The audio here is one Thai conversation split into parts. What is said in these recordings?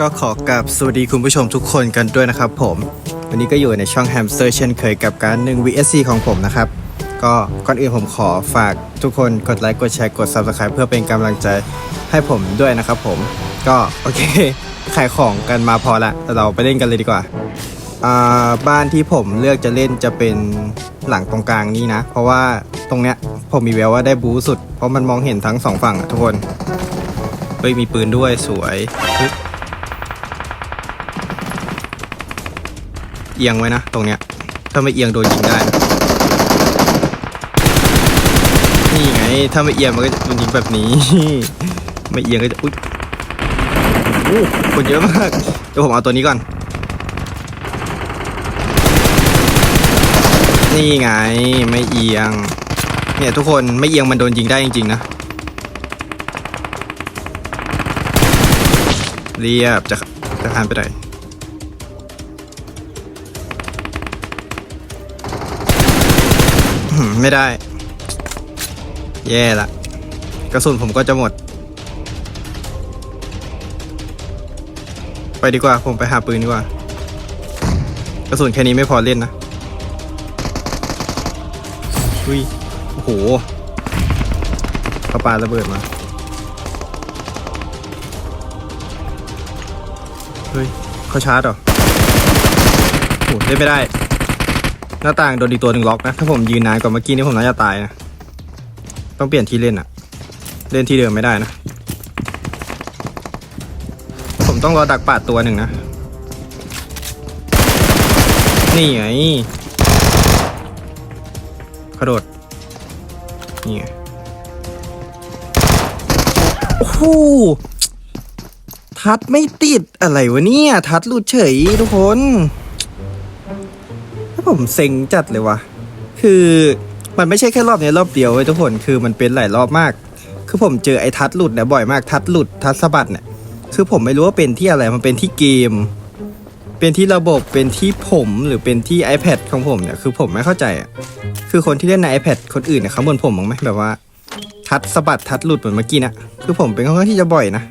ก็ขอกราบสวัสดีคุณผู้ชมทุกคนกันด้วยนะครับผม วันนี้ก็อยู่ในช่องแฮมสเตอร์เช่นเคยกับการ1 VSC ของผมนะครับ ก็ก่อนอื่นผมขอฝากทุกคนกดไลค์กดแชร์กด Subscribe เพื่อเป็นกำลังใจให้ผมด้วยนะครับผม ก็โอเค ขายของกันมาพอละแต่เราไปเล่นกันเลยดีกว่าอ่าบ้านที่ผมเลือกจะเล่นจะเป็นหลังตรงกลางนี้นะ เพราะว่าตรงเนี้ยผมมีแววว่าได้บูสุด เพราะมันมองเห็นทั้งสองฝั่งอะทุกคน เฮ้ยมีปืนด้วยสวย เอียงไว้นะ ตรงเนี้ย ถ้าไม่เอียงโดนยิงได้นะนี่ไง ถ้าไม่เอียงมันก็จะโดนยิงแบบนี้ ไม่เอียงก็จะ อุ๊ยโอ้คนเยอะมาก เดี๋ยวผมเอาตัวนี้ก่อน นี่ไง ไม่เอียง เนี่ยทุกคนไม่เอียงมันโดนยิงได้จริงๆนะเรียบจะจะทานไปไหน ไม่ได้ แย่ละ กระสุนผมก็จะหมด ไปดีกว่า ผมไปหาปืนดีกว่า กระสุนแค่นี้ไม่พอเล่นนะอุ้ยโอ้โหเขาปาระเบิดมาเฮ้ยเขาชาร์จเหรอโอ้โหเล่นไม่ได้ น้าต่างโดนอีกตัวหนึ่งล็อกนะ ถ้าผมยืนนานกว่าเมื่อกี้นี่ผมน่าจะตายนะ ต้องเปลี่ยนที่เล่นอะเล่นที่เดิมไม่ได้นะ ผมต้องรอดักปาดตัวหนึ่งนะ นี่ไงกระโดด นี่ไงโอ้โหทัดไม่ติดอะไรวะเนี่ย ทัดหลุดเฉยทุกคน ผมเซ็งจัดเลยวะคือมันไม่ใช่แค่รอบนี้รอบเดียวเว้ยทุกคน คือมันเป็นหลายรอบมาก คือผมเจอไอ้ทัดหลุดเนี่ยบ่อยมาก ทัดหลุด ทัดสะบัดเนี่ย คือผมไม่รู้ว่าเป็นที่อะไร มันเป็นที่เกม เป็นที่ระบบ เป็นที่ผมหรือเป็นที่ iPad ของผมเนี่ย คือผมไม่เข้าใจอะ คือคนที่เล่นใน iPad คนอื่นเนี่ยเขาบนผมมั้งไหมแบบว่า ทัดสะบัด ทัดหลุดเหมือนเมื่อกี้นะ คือผมเป็นค่อนข้างที่จะบ่อยนะ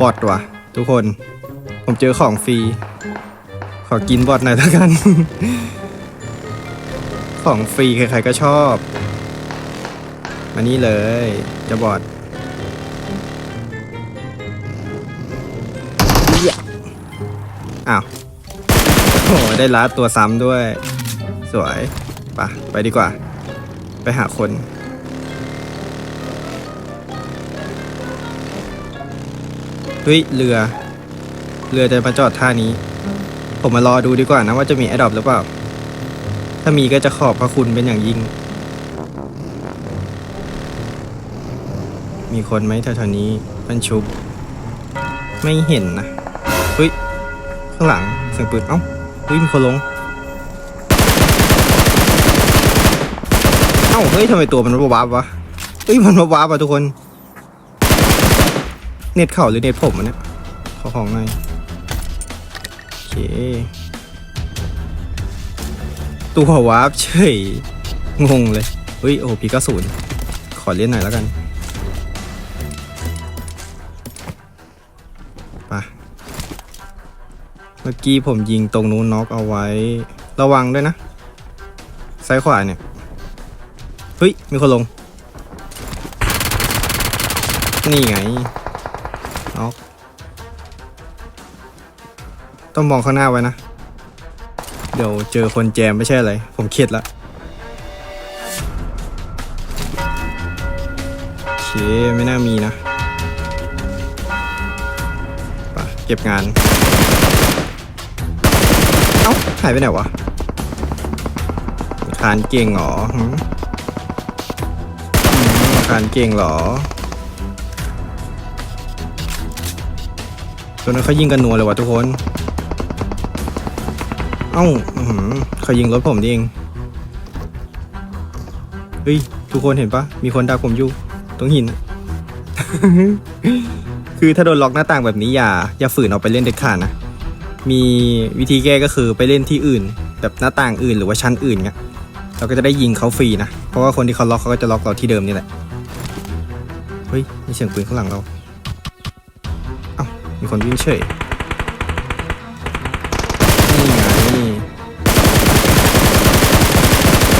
บอดว่ะ ทุกคน ผมเจอของฟรี ขอกินบอดหน่อยแล้วกัน ของฟรีใครๆก็ชอบ มานี่เลย จะบอดเหี้ยอ้าวโอ้ได้ลัดตัวซ้ำด้วย สวยปะไปดีกว่า ไปหาคนเฮ้ยเรือ เรือจะมาจอดท่านี้ ผมมารอดูดีกว่านะว่าจะมีแอดดอปหรือเปล่า ถ้ามีก็จะขอบพระคุณเป็นอย่างยิ่ง มีคนไหมแถวๆนี้มันชุบ ไม่เห็นนะเฮ้ย ข้างหลังเสียงปืนเอ้าเฮ้ยมีคนลง เอ้าเฮ้ยทำไมตัวมันวับวะเฮ้ยมันวับๆอะทุกคน เน็ตเข่าหรือเน็ตผมอันเนี่ยขอของหน่อย ตัววาร์ปเฉย งงเลย เฮ้ย โอ้พีก็ศูนย์ขอเล่นหน่อยแล้วกันไปเมื่อกี้ผมยิงตรงนู้นน็อกเอาไว้ ระวังด้วยนะ ซ้ายขวาเนี่ย เฮ้ย มีคนลง นี่ไง ต้องมองข้างหน้าไว้นะ เดี๋ยวเจอคนแจมไม่ใช่อะไร ผมเครียดละโอเคไม่น่ามีนะไปเก็บงาน เอ้า หายไปไหนวะคานเก่งเหรอคานเก่งเหรอตัวนั้นเขายิงกันนัวเลยวะทุกคน เอ้าเขายิงรถผมเองเฮ้ยทุกคนเห็นปะมีคนดักผมอยู่ตรงหิน คือถ้าโดนล็อกหน้าต่างแบบนี้อย่า อย่าฝืนออกไปเล่นเด็ดขาดนะ มีวิธีแก้ก็คือไปเล่นที่อื่น แบบหน้าต่างอื่นหรือว่าชั้นอื่นเงี้ยเราก็จะได้ยิงเขาฟรีนะ เพราะว่าคนที่เขาล็อกเขาก็จะล็อกเราที่เดิมนี่แหละ เฮ้ย มีเสียงปืนข้างหลังเรา เอ้า มีคนวิ่งเฉย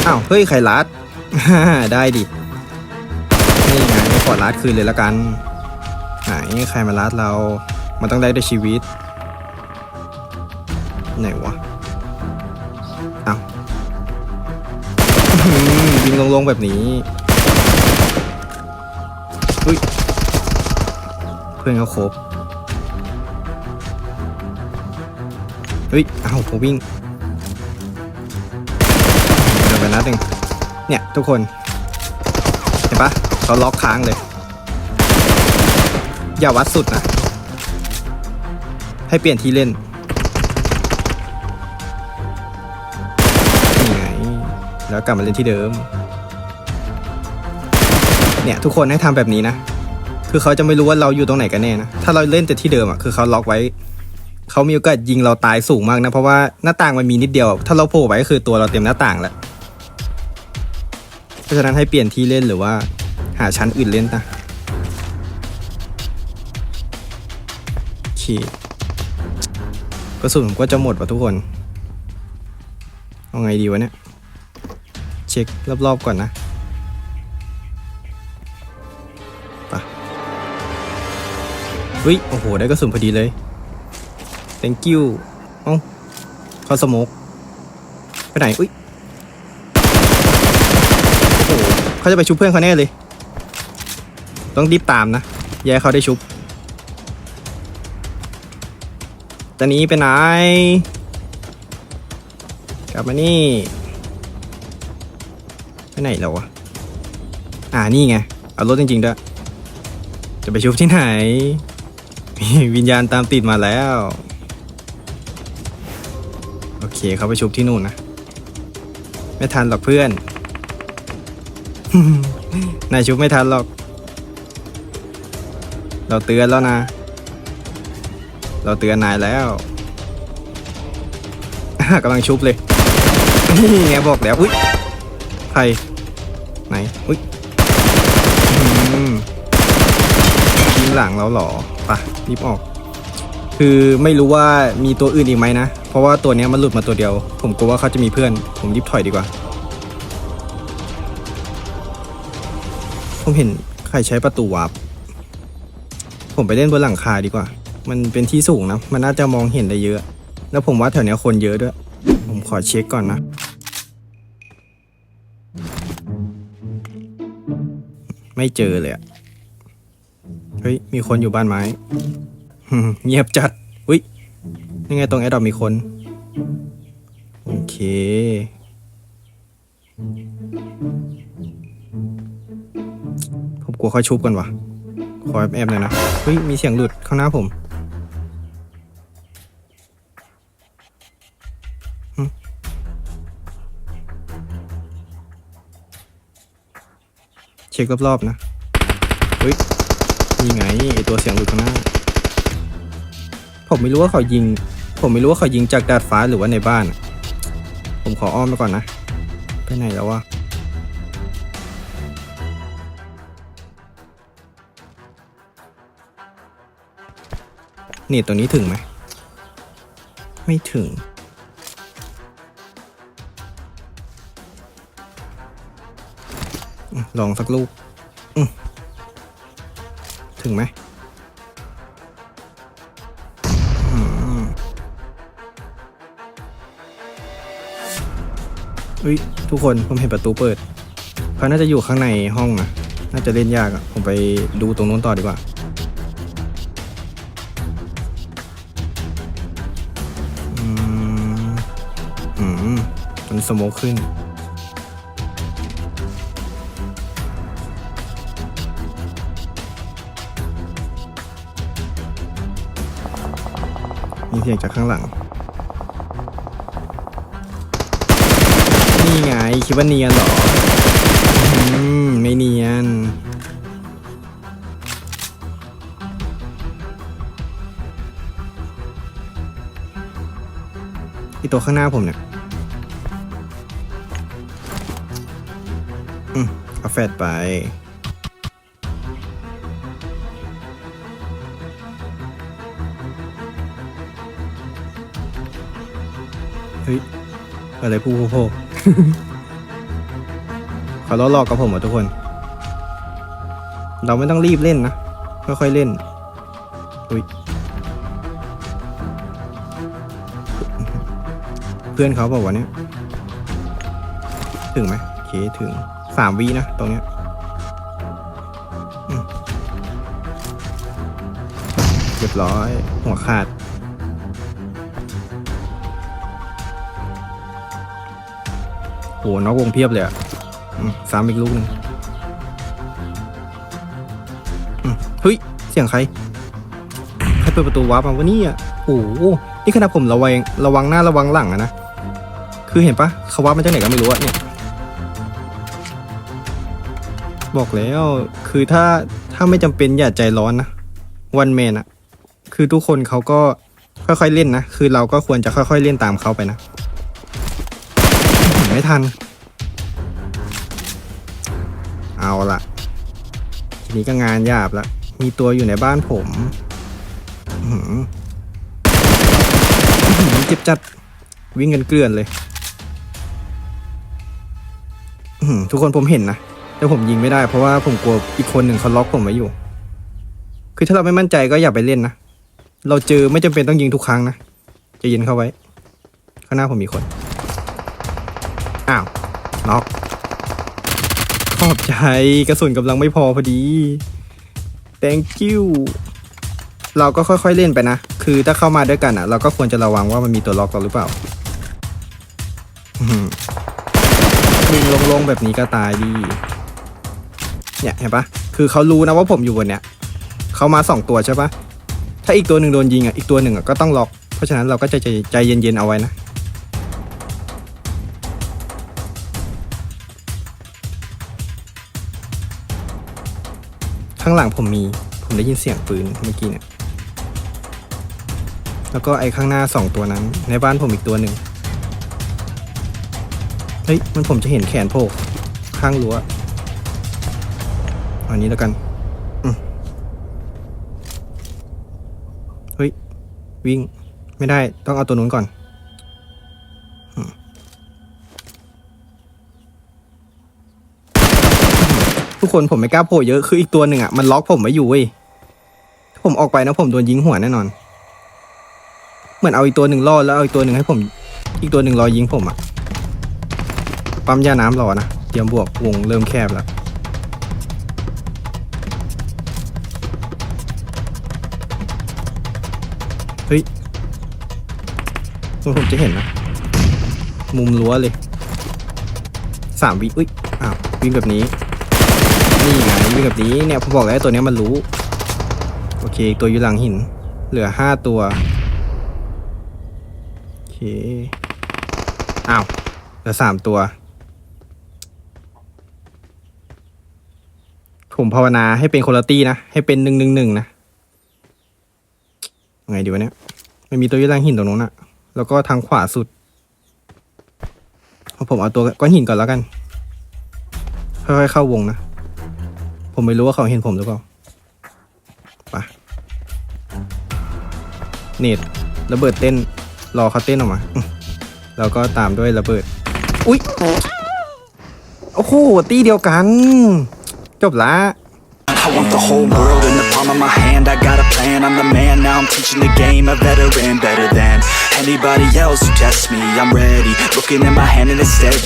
อ้าวเฮ้ยใครลัดได้ดินี่ไงไม่ขอลัดคืนเลยละกันไหนใครมาลัดเรา มันต้องได้ด้วยชีวิต ไหนวะอ้าวยิงลงๆแบบนี้อุ้ยเพื่อนเขาครบเฮ้ยอ้าวผมวิ่ง หนึ่งเนี่ยทุกคน เห็นปะเขาล็อกค้างเลย อย่าวัดสุดนะ ให้เปลี่ยนที่เล่นนี่ไงแล้วกลับมาเล่นที่เดิม เนี่ยทุกคนให้ทำแบบนี้นะ คือเขาจะไม่รู้ว่าเราอยู่ตรงไหนกันแน่นะ ถ้าเราเล่นแต่ที่เดิมอะคือเขาล็อกไว้เขามีโอกาสยิงเราตายสูงมากนะ เพราะว่าหน้าต่างมันมีนิดเดียว ถ้าเราโผล่ไว้ก็คือตัวเราเต็มหน้าต่างแล้ว เพราะฉะนั้นให้เปลี่ยนที่เล่นหรือว่า หาชั้นอื่นเล่นนะโอเคกระสุนผมก็จะหมดว่ะทุกคน เอาไงดีวะเนี่ย เช็ครอบๆก่อนนะเฮ้ย โอ้โห ได้กระสุนพอดีเลย thank you เอ้าเขาสโมกไปไหน อุ้ย โอ้โห เขาจะไปชุบเพื่อนเขาแน่เลย ต้องรีบตามนะอย่าให้เขาได้ชุบตอนนี้ไปไหน กลับมานี่ไปไหนแล้ววะอ่านี่ไง เอารถจริงๆด้วย จะไปชุบที่ไหน วิญญาณตามติดมาแล้ว โอเคเขาไปชุบที่นู่นนะ ไม่ทันหรอกเพื่อน นายชุบไม่ทันหรอก เราเตือนแล้วนะ เราเตือนนายแล้วกำลังชุบเลยนี่ไงบอกแล้วอุ้ยใครไหนอุ้ยอืมหลังเราหรอปะรีบออก คือไม่รู้ว่ามีตัวอื่นอีกไหมนะ เพราะว่าตัวเนี้ยมันหลุดมาตัวเดียว ผมกลัวว่าเขาจะมีเพื่อน ผมรีบถอยดีกว่า ผมเห็นใครใช้ประตูวาร์ปผมไปเล่นบนหลังคาดีกว่า มันเป็นที่สูงนะ มันน่าจะมองเห็นได้เยอะ แล้วผมว่าแถวนี้คนเยอะด้วย ผมขอเช็คก่อนนะ ไม่เจอเลยอะเฮ้ย มีคนอยู่บ้านไม้ เงียบจัด อุ้ยนี่ไงตรงแอดดอมีคน โอเค กลัวเขาชุบกันวะขอแอบแอบๆหน่อยนะเฮ้ยมีเสียงหลุดข้างหน้าผมเช็ครอบๆนะเฮ้ยนี่ไงไอตัวเสียงหลุดข้างหน้า ผมไม่รู้ว่าเขายิง ผมไม่รู้ว่าเขายิงจากดาดฟ้าหรือว่าในบ้าน ผมขออ้อมไปก่อนนะไปไหนแล้ววะ นี่ตัวนี้ถึงไหม ไม่ถึง ลองสักลูก ถึงไหมอืมอุ้ยทุกคนผมเห็นประตูเปิดเขาน่าจะอยู่ข้างในห้องนะน่าจะเล่นยากอะผมไปดูตรงนู้นต่อดีกว่า มันสโมกขึ้น มีเสียงจากข้างหลัง นี่ไง คิดว่าเนียนเหรอ อืม ไม่เนียนอีตัวข้างหน้าผมเนี่ย เอาแฟดไป เฮ้ย อะไรพูพูพูเขาล้อหลอกกับผมอะทุกคน เราไม่ต้องรีบเล่นนะ ค่อยๆเล่น อุ้ย เพื่อนเขาบอกว่าเนี่ย ถึงไหมโอเคถึง สามวินะ ตรงเนี้ยอืมเรียบร้อย หัวขาด โหนอกวงเพียบเลยอะอืมอีกลูกนึงเฮ้ย เสียงใคร ใครเปิดประตูวาร์ปมาวะเนี่ยโอ้โหนี่ขนาดผมระวังระวังหน้าระวังหลังอะนะ คือเห็นปะเขาวาร์ปมาจากไหนก็ไม่รู้อะเนี่ย บอกแล้ว คือถ้าถ้าไม่จำเป็นอย่าใจร้อนนะวันแมนอะคือทุกคนเขาก็ค่อยๆเล่นนะ คือเราก็ควรจะค่อยๆเล่นตามเขาไปนะ ไม่ทัน เอาละทีนี้ก็งานหยาบละ มีตัวอยู่ในบ้านผมหืออื้อหือเจ็บจัด วิ่งกันเกลื่อนเลย ทุกคนผมเห็นนะ แต่ผมยิงไม่ได้เพราะว่าผมกลัวอีกคนหนึ่งเขาล็อกผมไว้อยู่ คือถ้าเราไม่มั่นใจก็อย่าไปเล่นนะ เราเจอไม่จำเป็นต้องยิงทุกครั้งนะจะยินเข้าไว้ ข้างหน้าผมมีคน อ้าวน็อกขอบใจกระสุนกำลังไม่พอพอดี thank you เราก็ค่อยๆเล่นไปนะ คือถ้าเข้ามาด้วยกันอะ เราก็ควรจะระวังว่ามันมีตัวล็อกเราหรือเปล่าอื้อหือวิ่งลงๆแบบนี้ก็ตายดี เนี่ยเห็นปะคือเขารู้นะว่าผมอยู่บนเนี้ยเขามาสองตัวใช่ปะถ้าอีกตัวหนึ่งโดนยิงอะอีกตัวหนึ่งอะก็ต้องล็อก เพราะฉะนั้นเราก็จะใจใจเย็นๆเอาไว้นะข้างหลังผมมีผมได้ยินเสียงปืนเมื่อกี้เนี่ยแล้วก็ไอ้ข้างหน้าสองตัวนั้น ในบ้านผมอีกตัวหนึ่งเฮ้ยมันผมจะเห็นแขนโผล่ข้างรั้ว อันนี้แล้วกันอืมเฮ้ย วิ่ง ไม่ได้ต้องเอาตัวนู้นก่อนทุกคนผมไม่กล้าโผล่เยอะคืออีกตัวหนึ่งอะมันล็อกผมไว้อยู่เว้ยถ้าผมออกไปนะผมโดนยิงหัวแน่นอน เหมือนเอาอีกตัวหนึ่งล่อแล้วเอาอีกตัวหนึ่งให้ผม อีกตัวหนึ่งรอยิงผมอะปั๊มยาน้ำรอนะเตรียมบวกวงเริ่มแคบแล้ว ผมจะเห็นนะ มุมรั้วเลยสามวิอุ้ยอ้าววิ่งแบบนี้ นี่ไงวิ่งแบบนี้เนี่ยผมบอกแล้วไอตัวเนี้ยมันรู้ โอเค ตัวอยู่หลังหิน เหลือห้าตัว โอเค อ้าว เหลือสามตัว ผมภาวนาให้เป็นคนละตี้นะ ให้เป็นหนึ่งหนึ่งหนึ่งนะไงดีวะเนี่ย มันมีตัวยี่ล่างหินตรงนู้นอะ แล้วก็ทางขวาสุดผมเอาตัวก้อนหินก่อนแล้วกันค่อยๆเข้าวงนะ ผมไม่รู้ว่าเขาเห็นผมหรือเปล่าไปเน็ตระเบิดเต้น รอเขาเต้นออกมา แล้วก็ตามด้วยระเบิด อุ๊ย โอ้โห ตีเดียวกัน จบละ I want the whole world in the palm of my hand I got a plan, I'm the man Now I'm teaching the game, a veteran Better than anybody else who tests me I'm ready, looking at my hand and it's steady